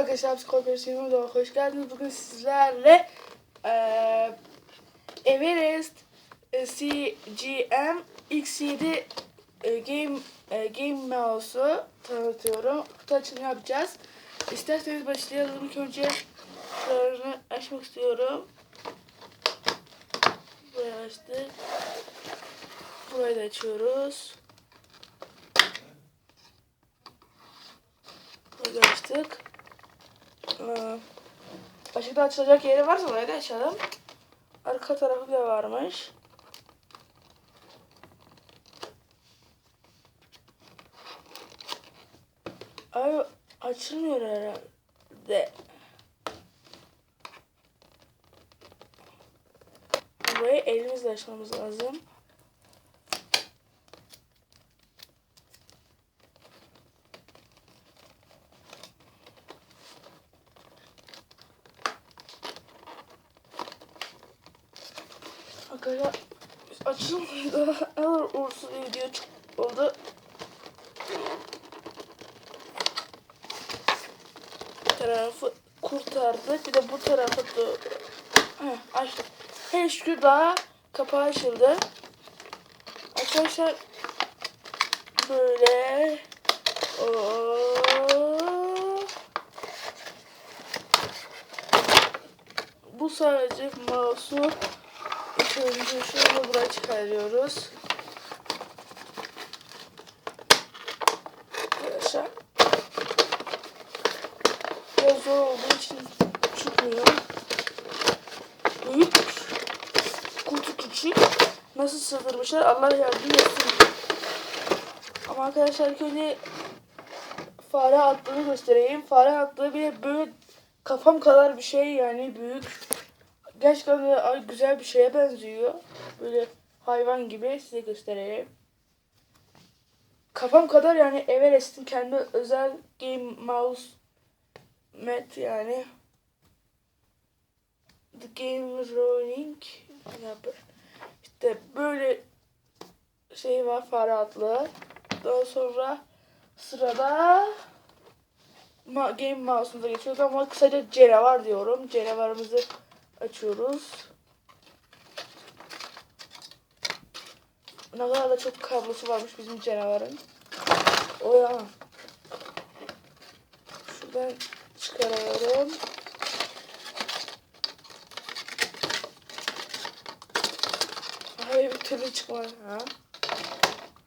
Merhaba arkadaşlar, Psikoperasyonuma da hoş geldiniz. Bugün sizlerle eee Everest e, CGM X7 e, Game e, Game Mouse'u tanıtıyorum. Kutu açılımı yapacağız. İsterseniz başlayalım. İlk önce şuralarını açmak istiyorum. Burayı açtık. Burayı da açıyoruz. Burayı da açtık. Aşağıda açılacak yeri varsa orayı da açalım. Arka tarafı da varmış. Ay açılmıyor herhalde. Burayı elimizle açmamız lazım. Arkadaşlar açılmıyor. Ne kadar uğursuz bir video oldu. Bu tarafı kurtardık. Bir de bu tarafı da Heh, açtık. Her şükür daha kapağı açıldı. Arkadaşlar böyle Oo. Bu sadece mouse'u Önce şunu buraya çıkarıyoruz. Arkadaşlar. Biraz zor olduğu için çıkmıyor. Büyük. Kutu küçük. Nasıl sığdırmışlar Allah yardım etsin. Ama arkadaşlar ilk fare attığını göstereyim. Fare attığı bile böyle kafam kadar bir şey yani büyük. Gerçekten de güzel bir şeye benziyor. Böyle hayvan gibi size göstereyim. Kafam kadar yani Everest'in kendi özel game mouse mat yani. The Game yapı. İşte böyle şey var fare adlı. Daha sonra sırada Game Mouse'umuza geçiyoruz ama kısaca canavar diyorum. Canavarımızı açıyoruz. Ne kadar da çok kablosu varmış bizim canavarın. O ya. Şuradan çıkarıyorum. Hayır bir türlü çıkmadı. Ha.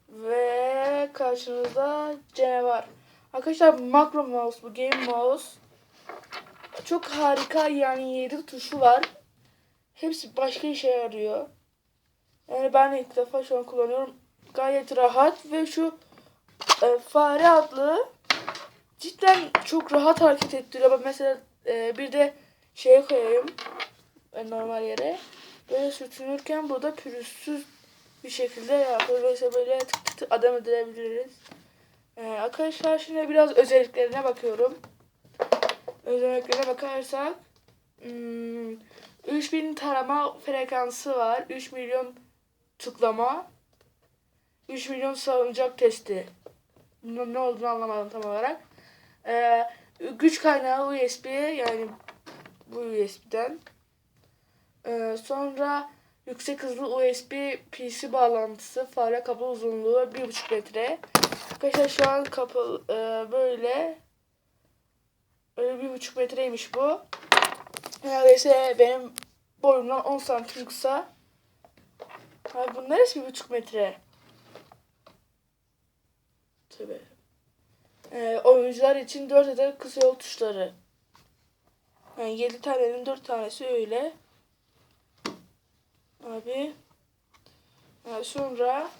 Ve karşınızda canavar. Arkadaşlar makro mouse bu game mouse. Çok harika yani 7 tuşu var. Hepsi başka işe yarıyor. Yani ben ilk defa şu an kullanıyorum. Gayet rahat ve şu e, fare adlı cidden çok rahat hareket ettiriyor. Bak mesela e, bir de şeye koyayım e, normal yere. Böyle sürtünürken burada pürüzsüz bir şekilde yapıyor. Mesela böyle tık tık tık adam edilebiliriz. E, arkadaşlar şimdi biraz özelliklerine bakıyorum özelliklerine bakarsak hmm, 3000 tarama frekansı var. 3 milyon tıklama. 3 milyon salıncak testi. Bunun ne olduğunu anlamadım tam olarak. Ee, güç kaynağı USB yani bu USB'den. Ee, sonra yüksek hızlı USB PC bağlantısı fare kablo uzunluğu 1.5 metre. Arkadaşlar şu an kapalı e, böyle Öyle bir buçuk metreymiş bu. Neredeyse benim boyumdan 10 santim kısa. Abi bu neresi bir buçuk metre? Tabii. Ee, oyuncular için 4 adet kısa yol tuşları. Yani 7 tanenin 4 tanesi öyle. Abi. Yani sonra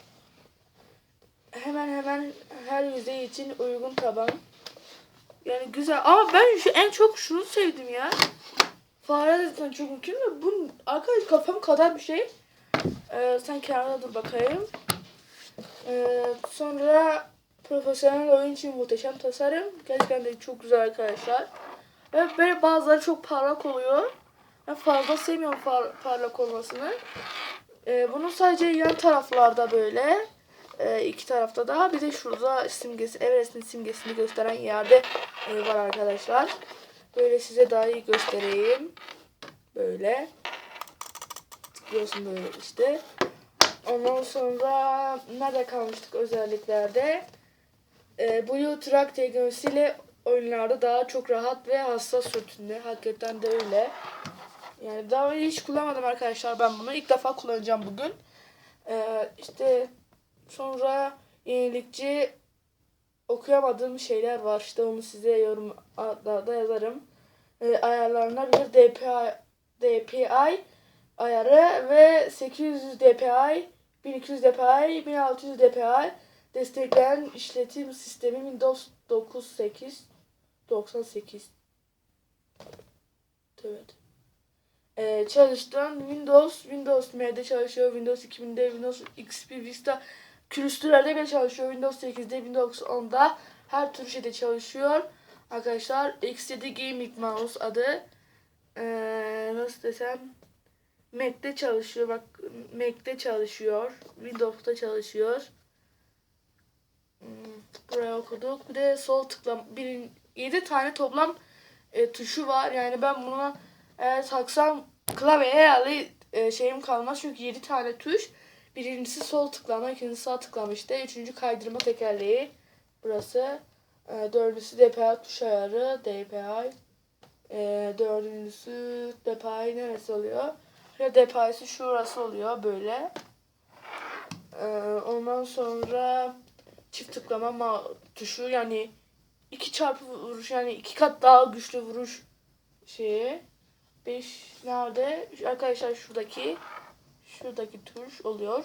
hemen hemen her yüzey için uygun taban. Yani güzel ama ben şu en çok şunu sevdim ya. Fare zaten çok mümkün de bu arkadaş kafam kadar bir şey. Ee, sen kenarda dur bakayım. Ee, sonra profesyonel oyun için muhteşem tasarım. Gerçekten de çok güzel arkadaşlar. Ve böyle bazıları çok parlak oluyor. Ben fazla sevmiyorum par parlak olmasını. Ee, bunun sadece yan taraflarda böyle e, iki tarafta da bir de şurada simgesi Everest'in simgesini gösteren yerde e, var arkadaşlar. Böyle size daha iyi göstereyim. Böyle. Tıklıyorsun böyle işte. Ondan sonra nerede kalmıştık özelliklerde? Ee, Blue Track teknolojisiyle oyunlarda daha çok rahat ve hassas sürtünme. Hakikaten de öyle. Yani daha önce hiç kullanmadım arkadaşlar ben bunu. ilk defa kullanacağım bugün. Ee, işte sonra yenilikçi okuyamadığım şeyler var. İşte onu size yorumlarda yazarım. Ee, ayarlarına bir DPI, DPI ayarı ve 800 DPI, 1200 DPI, 1600 DPI destekleyen işletim sistemi Windows 9.8 98 Evet. Ee, çalıştıran Windows, Windows M'de çalışıyor, Windows 2000'de, Windows XP Vista külüstürlerde bile çalışıyor, Windows 8'de, Windows 10'da her tür şeyde çalışıyor. Arkadaşlar X7 Gaming Mouse adı. Ee, nasıl desem Mac'te çalışıyor. Bak Mac'te çalışıyor. Windows'ta çalışıyor. Hmm, Buraya okuduk. Bir de sol tıklam. Bir, 7 tane toplam e, tuşu var. Yani ben buna eğer taksam klavyeye herhalde e, şeyim kalmaz. Çünkü 7 tane tuş. Birincisi sol tıklama, ikincisi sağ tıklama işte. Üçüncü kaydırma tekerleği. Burası. E, dördüncüsü DPI tuş ayarı. DPI. E, dördüncüsü DPI neresi oluyor? Ve DPI'si şurası oluyor böyle. E, ondan sonra çift tıklama ma- tuşu yani iki çarpı vuruş yani iki kat daha güçlü vuruş şeyi. 5 nerede? Arkadaşlar şuradaki şuradaki tuş oluyor.